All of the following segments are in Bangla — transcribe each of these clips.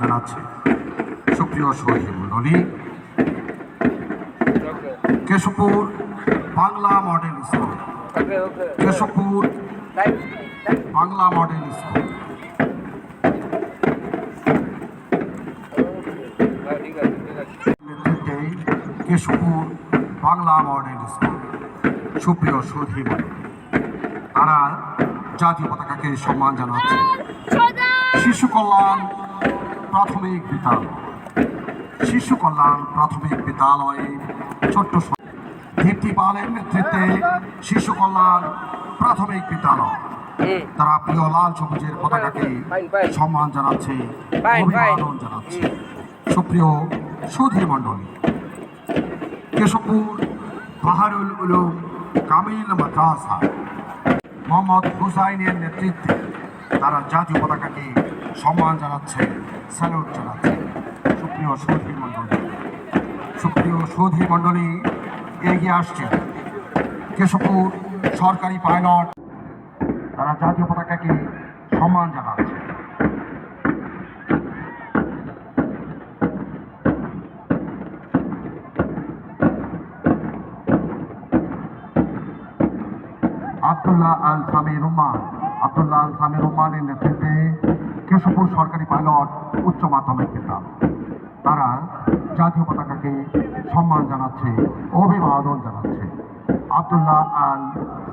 জানাচ্ছে। সুপ্রিয় সহী মণ্ডলী। Keshabpur Bangla model school. Keshabpur Bangla model school. Keshabpur Bangla model school. সুপ্রিয় সুধী মণ্ডলী, তারা জাতীয় পতাকাকে সম্মান জানাচ্ছে। শিশু কল্যাণ প্রাথমিক বিদ্যালয়। শিশু কল্যাণ প্রাথমিক বিদ্যালয়ে ছোট্ট দীপ্তি পালের নেতৃত্বে শিশু কল্যাণ প্রাথমিক বিদ্যালয়। তারা প্রিয় লাল সবুজের পতাকাকে সম্মান জানাচ্ছে অভিবাদন জানাচ্ছে। সুপ্রিয় সুধী মণ্ডলী কেশবপুর বাহারুল উলুম কামিল মাদ্রাসা মোহাম্মদ হুসাইনের নেতৃত্বে তারা জাতীয় পতাকাকে সম্মান জানাচ্ছে স্যালুট জানাচ্ছে সুপ্রিয় সৌধী মণ্ডলী। সুপ্রিয় সৌধী মণ্ডলী, এগিয়ে আসছে কেশবপুর সরকারি পাইলট। তারা জাতীয় পতাকাকে সম্মান জানাচ্ছে। আবদুল্লাহ আল সামি রুমান আবদুল্লাহ সামি রুমানের নেতৃত্বে কেশবপুর সরকারি পাইলট উচ্চ মাধ্যমিক বিদ্যালয়। তারা জাতীয় পতাকাকে সম্মান জানাচ্ছে, অভিবাদন জানাচ্ছে। আবদুল্লাহ আল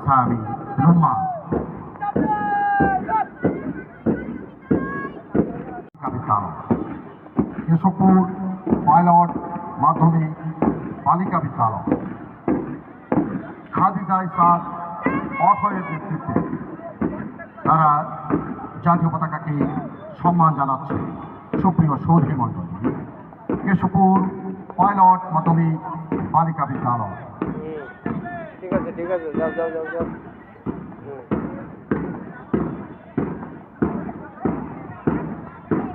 সামি বিদ্যালয়। কেশবপুর পাইলট মাধ্যমিক বালিকা বিদ্যালয়। খাদিজা ইসাদ অথয়ের নেতৃত্বে। তারা জাতীয় পতাকাকে সম্মান জানাচ্ছে। সুপ্রিয় সৌধী মণ্ডলী কেশবপুর পাইলট মাধ্যমিক বালিকা বিদ্যালয়। ঠিক আছে ঠিক আছে যাও যাও যাও যাও।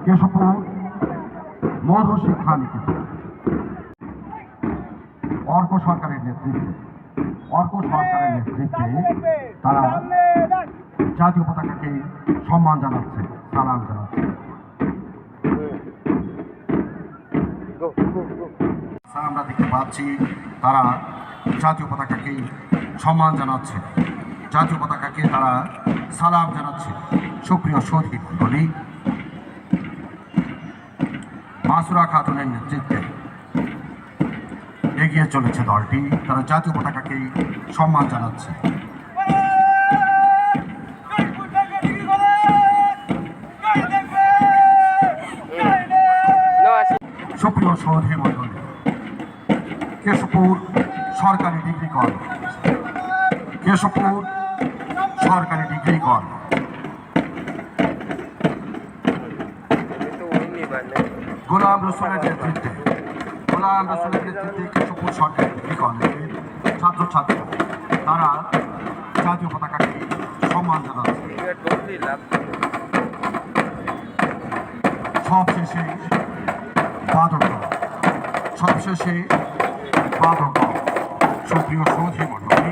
কেশবপুর মধু শিক্ষা নিকেতন। অর্ক সরকারের নেতৃত্বে অর্ক সরকারের নেতৃত্বে তারা জাতীয় পতাকাকে সম্মান জানাচ্ছে সালাম জানাচ্ছে। আমরা দেখতে পাচ্ছি তারা জাতীয় পতাকাকে সম্মান জানাচ্ছে। জাতীয় পতাকাকে তারা সালাম জানাচ্ছে। সুপ্রিয় সৌধী মণ্ডলী মাসুরা খাতুনের নেতৃত্বে এগিয়ে চলেছে দলটি। তারা জাতীয় পতাকাকে সম্মান জানাচ্ছে। সুপ্রিয় সৌধী মণ্ডলী কেশবপুর সরকারি ডিগ্রি কলেজ। কেশবপুর সরকারি ডিগ্রি কলেজ। গোলাম রসুলের নেতৃত্বে, গোলাম রসুলের নেতৃত্বে কেশবপুর সরকারি ডিগ্রি কলেজের ছাত্রছাত্রী, তারা জাতীয় পতাকাকে সম্মান জানাচ্ছে। সবশেষে বাদক। সবশেষে বাদক। সুপ্রিয় সৌধী মণ্ডলী